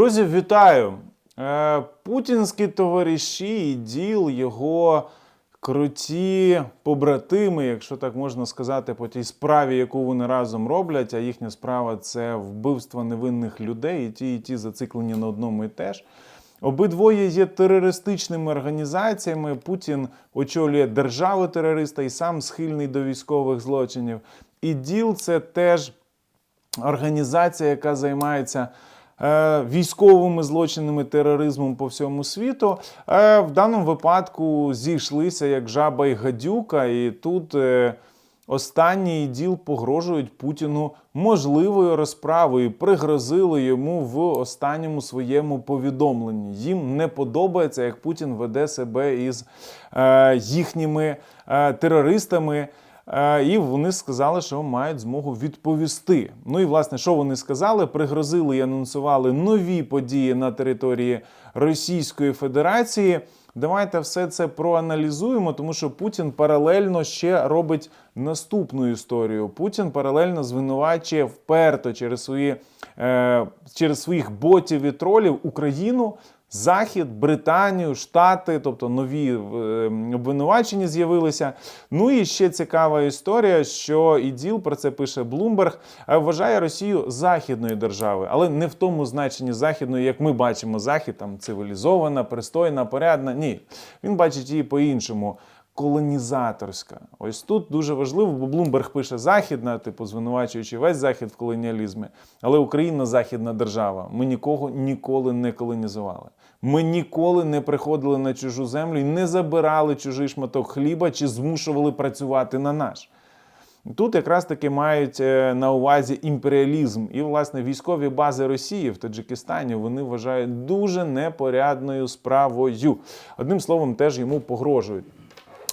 Друзі, вітаю! Е, Путінські товариші і діл його круті побратими, якщо так можна сказати, по тій справі, яку вони разом роблять. А їхня справа це вбивство невинних людей, і ті, і ті зациклені на одному і теж. Обидвоє є терористичними організаціями. Путін очолює державу терориста і сам схильний до військових злочинів. І діл це теж організація, яка займається військовими злочинами, тероризмом по всьому світу. Е, в даному випадку зійшлися як жаба і гадюка, і тут. Е, Останній діл погрожують Путіну можливою розправою. Пригрозили йому в останньому своєму повідомленні. Їм не подобається, як Путін веде себе із е, їхніми е, терористами. Е, І вони сказали, що мають змогу відповісти. Ну і власне, що вони сказали? Пригрозили і анонсували нові події на території Російської Федерації. Давайте все це проаналізуємо, тому що Путін паралельно ще робить наступну історію. Путін паралельно звинувачує вперто через свої е, через своїх ботів і тролів Україну. Захід, Британію, Штати, тобто нові е, обвинувачення з'явилися. Ну і ще цікава історія, що іділ про це пише Блумберг, е, вважає Росію західною державою, але не в тому значенні західної, як ми бачимо, захід там цивілізована, пристойна, порядна. Ні, він бачить її по-іншому. Колонізаторська. Ось тут дуже важливо, бо Блумберг пише західна, типу звинувачуючи весь захід в колоніалізмі. Але Україна західна держава. Ми нікого ніколи не колонізували. Ми ніколи не приходили на чужу землю і не забирали чужий шматок хліба чи змушували працювати на наш. Тут якраз таки мають е, на увазі імперіалізм і власне військові бази Росії в Таджикистані вони вважають дуже непорядною справою. Одним словом, теж йому погрожують.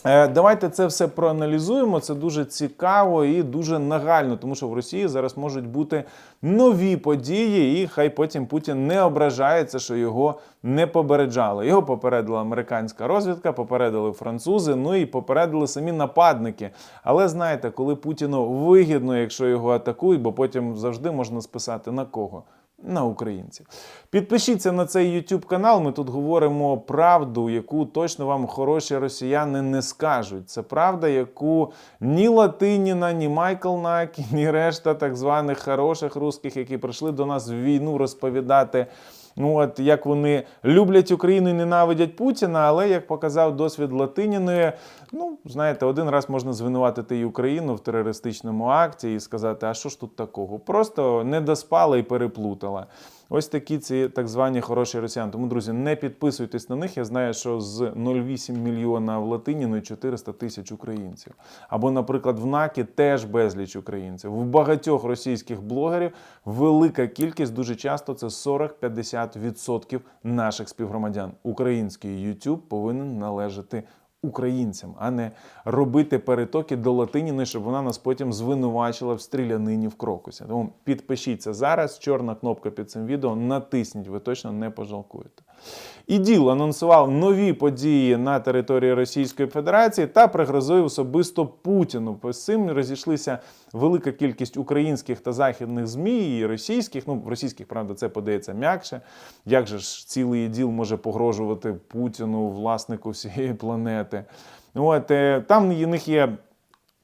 Е, Давайте це все проаналізуємо. Це дуже цікаво і дуже нагально, тому що в Росії зараз можуть бути нові події, і хай потім Путін не ображається, що його не попереджали. Його попередила американська розвідка, попередили французи, ну і попередили самі нападники. Але знаєте, коли Путіну вигідно, якщо його атакують, бо потім завжди можна списати на кого на українців. Підпишіться на цей YouTube канал. Ми тут говоримо правду, яку точно вам хороші росіяни не скажуть. Це правда, яку ні Латиніна, ні Майкл Накі, ні решта так званих хороших русських, які прийшли до нас в війну розповідати. Ну, от як вони люблять Україну і ненавидять Путіна, але як показав досвід Латиніної, ну знаєте, один раз можна звинуватити і Україну в терористичному акті і сказати, а що ж тут такого? Просто не доспала і переплутала. Ось такі ці так звані хороші росіяни. Тому, друзі, не підписуйтесь на них. Я знаю, що з 0,8 мільйона в Латиніної 400 тисяч українців. Або, наприклад, в НАКі теж безліч українців. В багатьох російських блогерів велика кількість, дуже часто це 40-50% наших співгромадян. Український YouTube повинен належати українцям, а не робити перетоки до Латиніни, щоб вона нас потім звинувачила в стрілянині в крокусі. Тому підпишіться зараз. Чорна кнопка під цим відео. Натисніть, ви точно не пожалкуєте. ІДІЛ анонсував нові події на території Російської Федерації та пригрозив особисто Путіну. З цим розійшлися велика кількість українських та західних змі і російських. Ну, російських, правда, це подається м'якше. Як же ж цілий іділ може погрожувати Путіну, власнику всієї планети? От е, там у них є.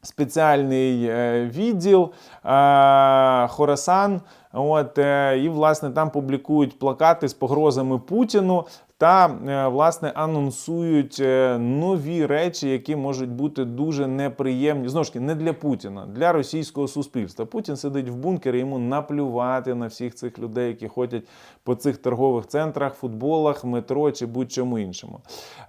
Спеціальний е, відділ е, Хорасан, от е, і власне там публікують плакати з погрозами Путіну та е, власне анонсують е, нові речі, які можуть бути дуже неприємні. Знову ж таки, не для Путіна, для російського суспільства. Путін сидить в бункері, йому наплювати на всіх цих людей, які ходять по цих торгових центрах, футболах, метро чи будь-чому іншому.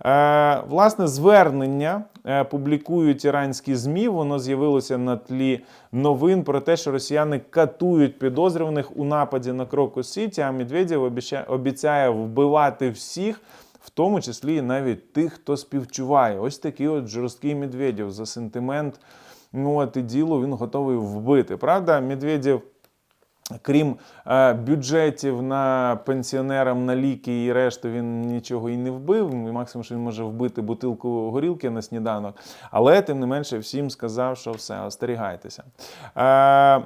Е, Власне, звернення публікують іранські ЗМІ. Воно з'явилося на тлі новин про те, що росіяни катують підозрюваних у нападі на Кроку Сіті, а Медведєв обіцяє вбивати всіх. В тому числі навіть тих, хто співчуває. Ось такий от жорсткий Медведєв за сентимент. Ну от і діло він готовий вбити. Правда, Медведєв Крім е, бюджетів на пенсіонерам на ліки і решту, він нічого і не вбив. Максимум, що він може вбити бутилку горілки на сніданок. Але тим не менше всім сказав, що все, остерігайтеся. Е,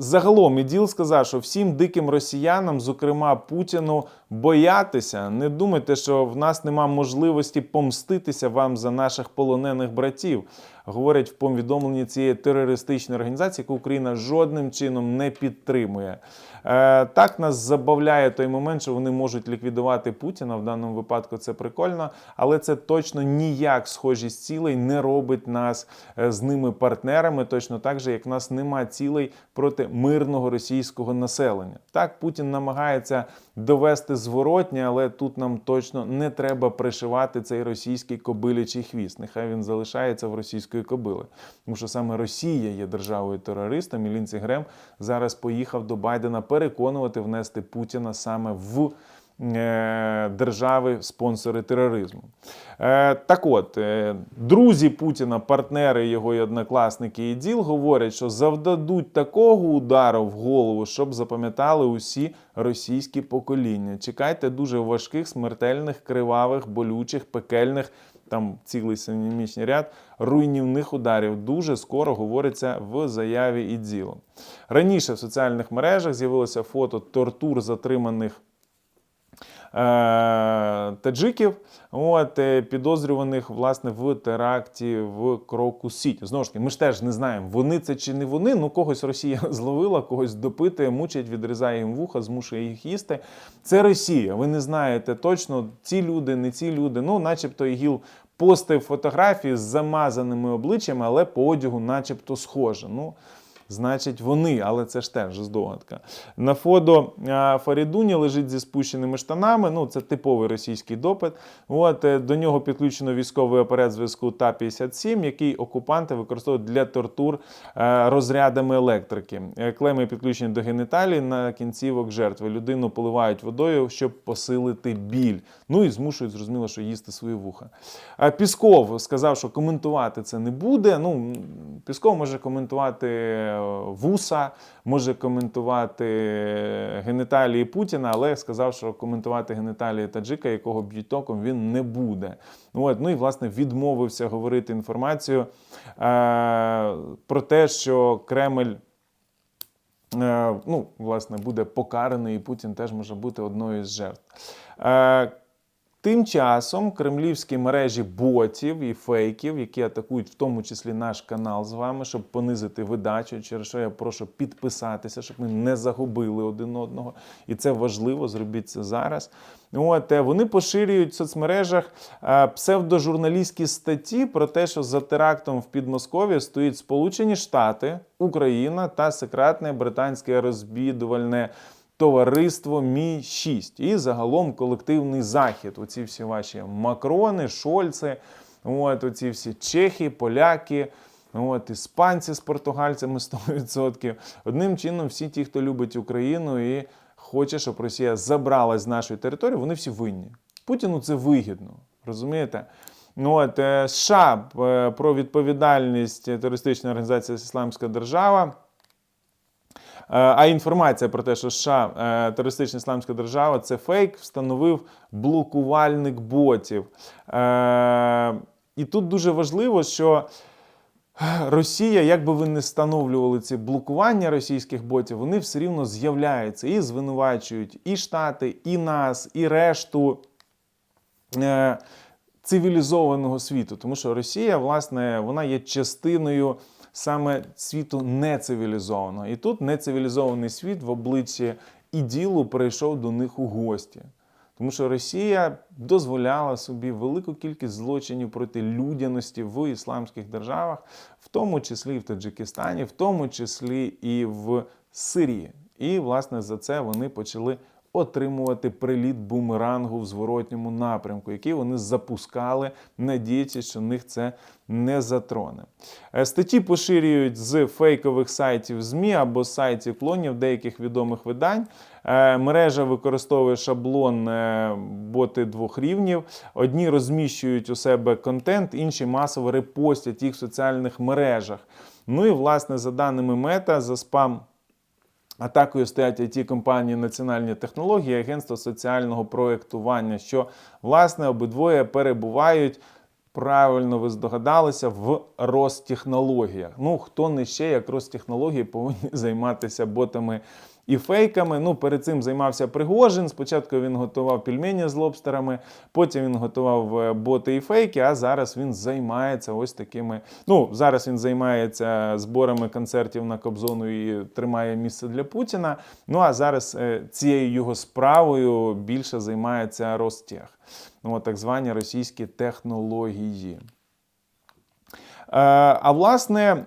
Загалом іділ сказав, що всім диким росіянам, зокрема Путіну, боятися. Не думайте, що в нас нема можливості помститися вам за наших полонених братів. Говорять в повідомленні цієї терористичної організації, яку Україна жодним чином не підтримує. Е, так нас забавляє той момент, що вони можуть ліквідувати Путіна. В даному випадку це прикольно, але це точно ніяк схожість цілей не робить нас е, з ними партнерами, точно так же, як в нас нема цілей проти мирного російського населення. Так, Путін намагається довести зворотнє, але тут нам точно не треба пришивати цей російський кобилячий хвіст. Нехай він залишається в російської кобили. Тому що саме Росія є державою терористом, і Лінці Грем зараз поїхав до Байдена переконувати внести Путіна саме в. е, Держави спонсори тероризму. Е, так от, е, друзі Путіна, партнери його і однокласники і діл говорять, що завдадуть такого удару в голову, щоб запам'ятали усі російські покоління. Чекайте дуже важких, смертельних, кривавих, болючих, пекельних. Там цілий синімічний ряд руйнівних ударів дуже скоро говориться в заяві і діло. Раніше в соціальних мережах з'явилося фото тортур затриманих таджиків, от, е, підозрюваних власне в теракті в Кроку Сіті. Знову ж таки, ми ж теж не знаємо, вони це чи не вони. Ну когось Росія зловила, когось допитує, мучить, відрізає їм вуха, змушує їх їсти. Це Росія. Ви не знаєте точно, ці люди, не ці люди. Ну, начебто, ІГІЛ постив фотографії з замазаними обличчями, але по одягу, начебто, схоже. Ну, Значить, вони, але це ж теж здогадка. На фото Фарідуні лежить зі спущеними штанами. Ну, це типовий російський допит. От е, до нього підключено військовий апарат зв'язку Та-57, який окупанти використовують для тортур е, розрядами електрики. Е, Клеми підключені до геніталій на кінцівок жертви. Людину поливають водою, щоб посилити біль. Ну і змушують, зрозуміло, що їсти свої вуха. Пісков сказав, що коментувати це не буде. Ну, Пісков може коментувати вуса, може коментувати геніталії Путіна, але сказав, що коментувати геніталії таджика, якого б'ють током, він не буде. От, ну і власне відмовився говорити інформацію е, про те, що Кремль. Е, ну, власне, буде покараний, і Путін теж може бути одною з жертв. Тим часом кремлівські мережі ботів і фейків, які атакують в тому числі наш канал з вами, щоб понизити видачу, через що я прошу підписатися, щоб ми не загубили один одного. І це важливо, зробіть це зараз. От, е, вони поширюють в соцмережах е, псевдожурналістські статті про те, що за терактом в Підмосков'ї стоїть Сполучені Штати, Україна та секретне британське розвідувальне товариство Мі 6 і загалом колективний захід. Оці всі ваші Макрони, Шольци, от оці всі чехи, поляки. От, іспанці з португальцями 100%. Одним чином, всі ті, хто любить Україну і хоче, щоб Росія забралась з нашої території, вони всі винні. Путіну це вигідно. Розумієте? Ну, от, е, США е, про відповідальність терористичної організації Ісламська держава. Е, А інформація про те, що США е, терористична ісламська держава це фейк, встановив блокувальник ботів. Е, І тут дуже важливо, що Росія, як би ви не встановлювали ці блокування російських ботів, вони все рівно з'являються і звинувачують і Штати, і нас, і решту. Цивілізованого світу, тому що Росія, власне, вона є частиною саме світу нецивілізованого. І тут нецивілізований світ в обличчі іділу прийшов до них у гості. Тому що Росія дозволяла собі велику кількість злочинів проти людяності в ісламських державах, в тому числі і в Таджикистані, в тому числі і в Сирії. І, власне, за це вони почали отримувати приліт бумерангу в зворотньому напрямку, який вони запускали, надіючись, що них це не затроне. Е, Статті поширюють з фейкових сайтів ЗМІ або сайтів клонів деяких відомих видань. Е, Мережа використовує шаблон е, боти двох рівнів. Одні розміщують у себе контент, інші масово репостять їх в соціальних мережах. Ну і власне, за даними мета, за спам. Атакою стоять it компанії Національні технології, Агентство соціального проєктування, що власне обидвоє перебувають Правильно ви здогадалися в Ростехнологіях. Ну, хто не ще, як Ростехнології, повинні займатися ботами і фейками. Ну, перед цим займався Пригожин. Спочатку він готував пельмені з лобстерами, потім він готував е, боти і фейки, а зараз він займається ось такими. Ну, зараз він займається зборами концертів на Кобзону і тримає місце для Путіна. Ну а зараз е, цією його справою більше займається Ростех. Ну, так звані російські технології. Е, а власне,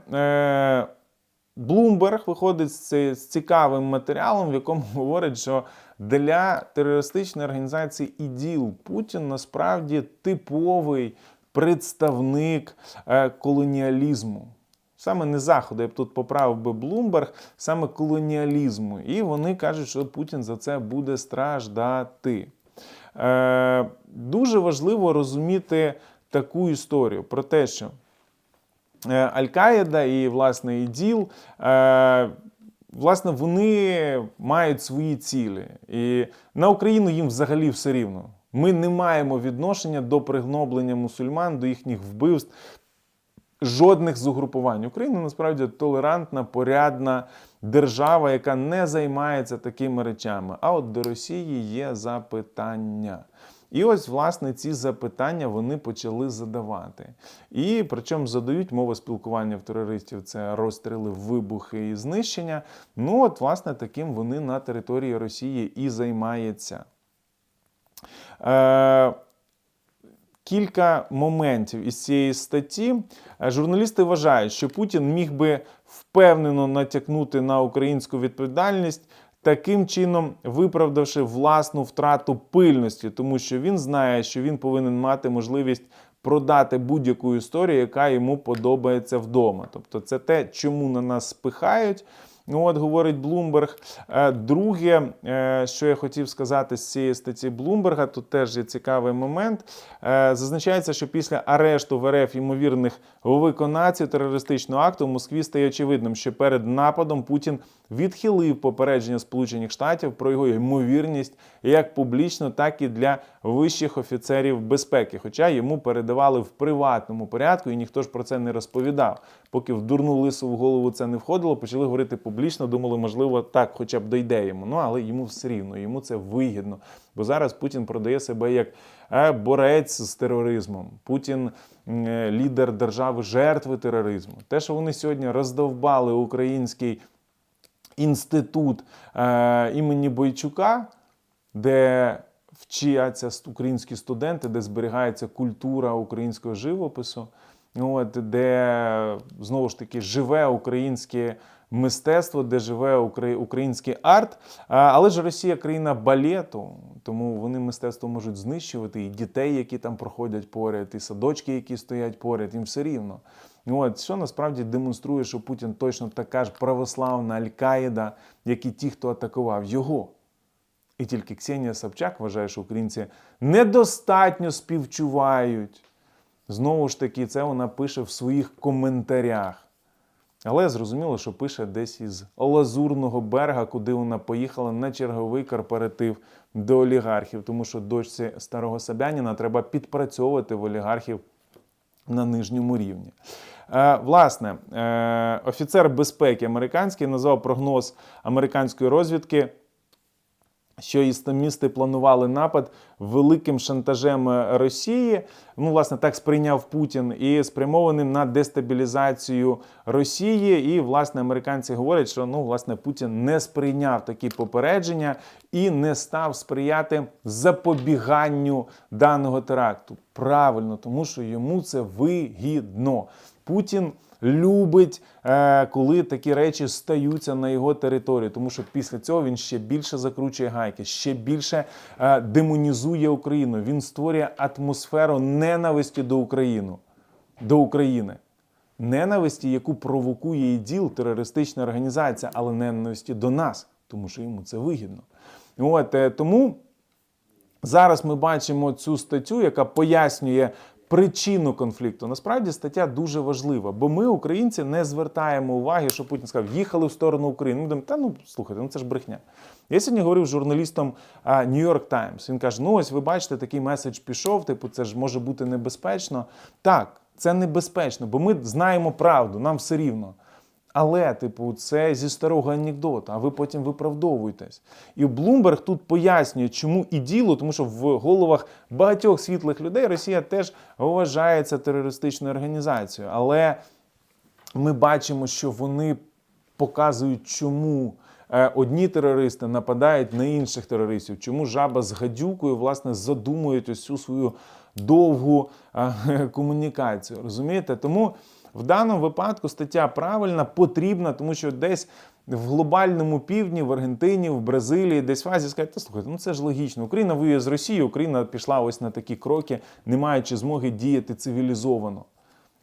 Bloomberg виходить з, цікавим матеріалом, в якому говорить, що для терористичної організації ІДІЛ Путін насправді типовий представник е, колоніалізму. Саме не заходу, я б тут поправив би Блумберг, саме колоніалізму. І вони кажуть, що Путін за це буде страждати. Е, дуже важливо розуміти таку історію про те, що Аль-Каїда і власне ІДІЛ, е, власне, вони мають свої цілі. І на Україну їм взагалі все рівно. Ми не маємо відношення до пригноблення мусульман, до їхніх вбивств. Жодних з угрупувань. Україна насправді толерантна, порядна держава, яка не займається такими речами. А от до Росії є запитання. І ось, власне, ці запитання вони почали задавати. І причому задають мова спілкування в терористів це розстріли, вибухи і знищення. Ну, от, власне, таким вони на території Росії і займаються. Е, кілька моментів із цієї статті. Е, Журналісти вважають, що Путін міг би впевнено натякнути на українську відповідальність. Таким чином, виправдавши власну втрату пильності, тому що він знає, що він повинен мати можливість продати будь-яку історію, яка йому подобається вдома. Тобто, це те, чому на нас спихають. Ну, от говорить Блумберг. Е, Друге, е, що я хотів сказати з цієї статті Блумберга, тут теж є цікавий момент. Е, Зазначається, що після арешту в РФ ймовірних виконавців терористичного акту в Москві стає очевидним, що перед нападом Путін відхилив попередження Сполучених Штатів про його ймовірність як публічно, так і для вищих офіцерів безпеки. Хоча йому передавали в приватному порядку, і ніхто ж про це не розповідав. Поки в дурну лису в голову це не входило, почали говорити публічно, думали, можливо, так, хоча б дойде йому. Ну але йому все рівно, йому це вигідно. Бо зараз Путін продає себе як е, борець з тероризмом. Путін е, лідер держави жертви тероризму. Те, що вони сьогодні роздовбали український інститут е, імені Бойчука, де вчаться українські студенти, де зберігається культура українського живопису, от, де знову ж таки живе українське мистецтво, де живе український арт. Але ж Росія країна балету, тому вони мистецтво можуть знищувати і дітей, які там проходять поряд, і садочки, які стоять поряд, їм все рівно. От, що насправді демонструє, що Путін точно така ж православна Аль-Каїда, як і ті, хто атакував його. І тільки Ксенія Собчак вважає, що українці недостатньо співчувають. Знову ж таки, це вона пише в своїх коментарях. Але зрозуміло, що пише десь із Лазурного берега, куди вона поїхала на черговий корпоратив до олігархів, тому що дочці старого Собяніна треба підпрацьовувати в олігархів на нижньому рівні. Е, власне, е, офіцер безпеки американський назвав прогноз американської розвідки що істамісти планували напад великим шантажем е, Росії. Ну, власне, так сприйняв Путін і спрямованим на дестабілізацію Росії. І, власне, американці говорять, що ну, власне, Путін не сприйняв такі попередження і не став сприяти запобіганню даного теракту. Правильно, тому що йому це вигідно. Путін любить, е, коли такі речі стаються на його території, тому що після цього він ще більше закручує гайки, ще більше е, демонізує Україну. Він створює атмосферу ненависті до України. До України. Ненависті, яку провокує іділ, терористична організація, але ненависті до нас, тому що йому це вигідно. От е, тому зараз ми бачимо цю статтю, яка пояснює причину конфлікту. Насправді стаття дуже важлива, бо ми, українці, не звертаємо уваги, що Путін сказав, їхали в сторону України. Ми думаємо, та ну слухайте, ну це ж брехня. Я сьогодні говорив з журналістом York Times. Він каже: ну ось ви бачите, такий меседж пішов, типу, це ж може бути небезпечно. Так, це небезпечно, бо ми знаємо правду, нам все рівно. Але, типу, це зі старого анекдота, а ви потім виправдовуєтесь. І Блумберг тут пояснює, чому і діло, тому що в головах багатьох світлих людей Росія теж вважається терористичною організацією. Але ми бачимо, що вони показують, чому е, одні терористи нападають на інших терористів, чому жаба з гадюкою власне задумують ось цю свою довгу е, комунікацію. Розумієте? Тому в даному випадку стаття правильна, потрібна, тому що десь. В глобальному півдні, в Аргентині, в Бразилії, десь в Азії скажуть, слухайте, ну це ж логічно. Україна воює з Росією, Україна пішла ось на такі кроки, не маючи змоги діяти цивілізовано.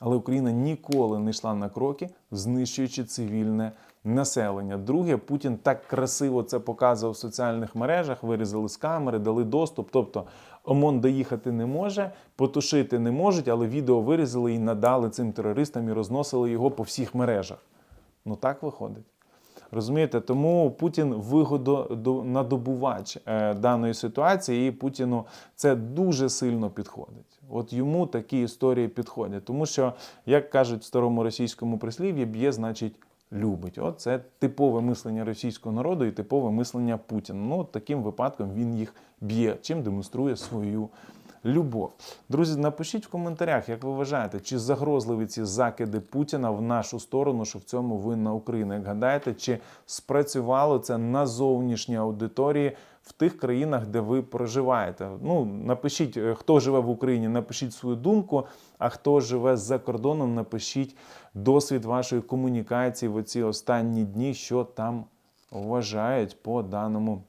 Але Україна ніколи не йшла на кроки, знищуючи цивільне населення. Друге, Путін так красиво це показував в соціальних мережах, вирізали з камери, дали доступ. Тобто ОМОН доїхати не може, потушити не можуть, але відео вирізали і надали цим терористам і розносили його по всіх мережах. Ну так виходить. Розумієте, тому Путін вигодонадобувач е, даної ситуації, і Путіну це дуже сильно підходить. От йому такі історії підходять, тому що, як кажуть в старому російському прислів'ї, б'є, значить. Любить, от це типове мислення російського народу і типове мислення Путіна. Ну, от таким випадком він їх б'є, чим демонструє свою любов. Друзі, напишіть в коментарях, як ви вважаєте, чи загрозливі ці закиди Путіна в нашу сторону, що в цьому винна Україна? Як гадаєте, чи спрацювало це на зовнішній аудиторії в тих країнах, де ви проживаєте? Ну, напишіть, е, хто живе в Україні, напишіть свою думку. А хто живе за кордоном, напишіть досвід вашої комунікації в оці останні дні, що там вважають по даному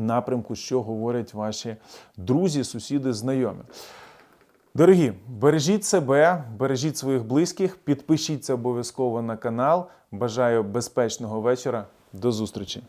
напрямку, що говорять ваші друзі, сусіди, знайомі. Дорогі, бережіть себе, бережіть своїх близьких, підпишіться обов'язково на канал. Бажаю безпечного вечора. До зустрічі!